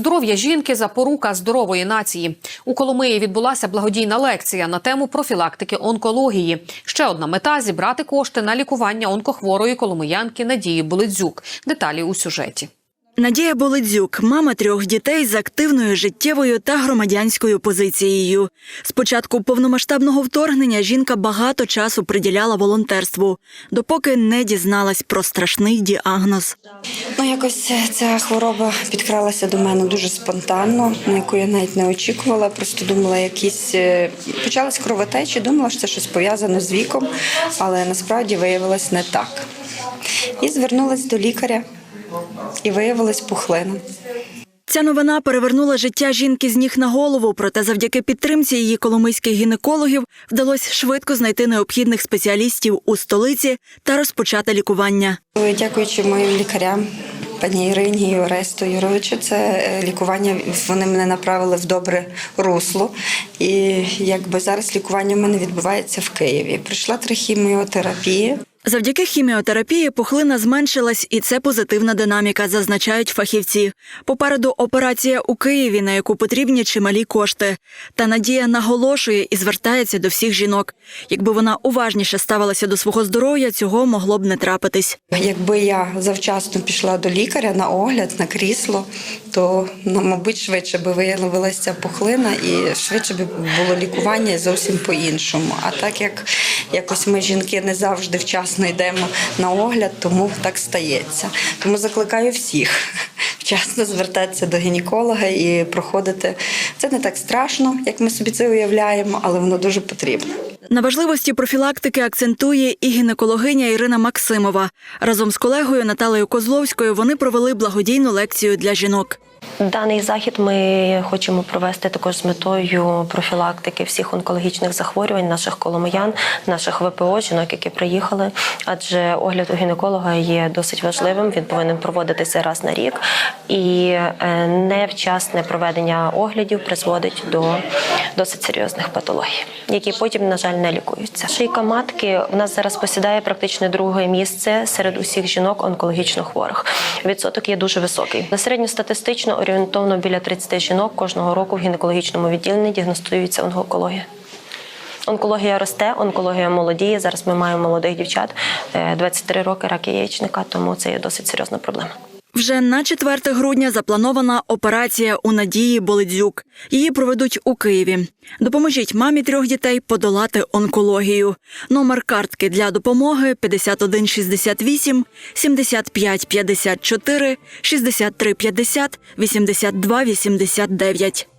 Здоров'я жінки запорука здорової нації. У Коломиї відбулася благодійна лекція на тему профілактики онкології. Ще одна мета зібрати кошти на лікування онкохворої коломиянки Надії Болидзюк. Деталі у сюжеті. Надія Болидзюк, мама трьох дітей з активною життєвою та громадянською позицією. З початку повномасштабного вторгнення жінка багато часу приділяла волонтерству, допоки не дізналась про страшний діагноз. Ну, якось ця хвороба підкралася до мене дуже спонтанно, на яку я навіть не очікувала. Просто думала, якісь е, почалась кровотечі, думала, що це щось пов'язано з віком, але насправді виявилось не так. І звернулася до лікаря, і виявилась пухлина. Ця новина перевернула життя жінки з ніг на голову, проте завдяки підтримці її коломийських гінекологів вдалося швидко знайти необхідних спеціалістів у столиці та розпочати лікування. Е, Дякуючи моїм лікарям, пані Ірині і Оресту Юровичу, це е, лікування вони мене направили в добре русло. І якби зараз лікування в мене відбувається в Києві. Пройшла три хіміотерапії. Завдяки хіміотерапії пухлина зменшилась, і це позитивна динаміка, зазначають фахівці. Попереду операція у Києві, на яку потрібні чималі кошти. Та Надія наголошує і звертається до всіх жінок. Якби вона уважніше ставилася до свого здоров'я, цього могло б не трапитись. Якби я завчасно пішла до лікаря на огляд, на крісло, то ну, мабуть швидше би виявилася пухлина і швидше би було лікування зовсім по-іншому. А так як якось ми жінки не завжди вчасно йдемо на огляд, тому так стається. Тому закликаю всіх вчасно звертатися до гінеколога і проходити. Це не так страшно, як ми собі це уявляємо, але воно дуже потрібно. На важливості профілактики акцентує і гінекологиня Ірина Максимова. Разом з колегою Наталею Козловською вони провели благодійну лекцію для жінок. Даний захід ми хочемо провести також з метою профілактики всіх онкологічних захворювань наших коломиян, наших ВПО, жінок, які приїхали. Адже огляд у гінеколога є досить важливим. Він повинен проводитися раз на рік, і е, невчасне проведення оглядів призводить до досить серйозних патологій, які потім, на жаль, не лікуються. Шийка матки в нас зараз посідає практично друге місце серед усіх жінок онкологічно хворих. Відсоток є дуже високий. На середньостатистично орієнтовно біля 30 жінок кожного року в гінекологічному відділенні діагностується онкологія. Онкологія росте, онкологія молодіє. Зараз ми маємо молодих дівчат, е, 23 роки рак яєчника, тому це є досить серйозна проблема. Вже на 4 грудня запланована операція у Надії Болидзюк. Її проведуть у Києві. Допоможіть мамі трьох дітей подолати онкологію. Номер картки для допомоги 5168 75 54 63 50 82 89.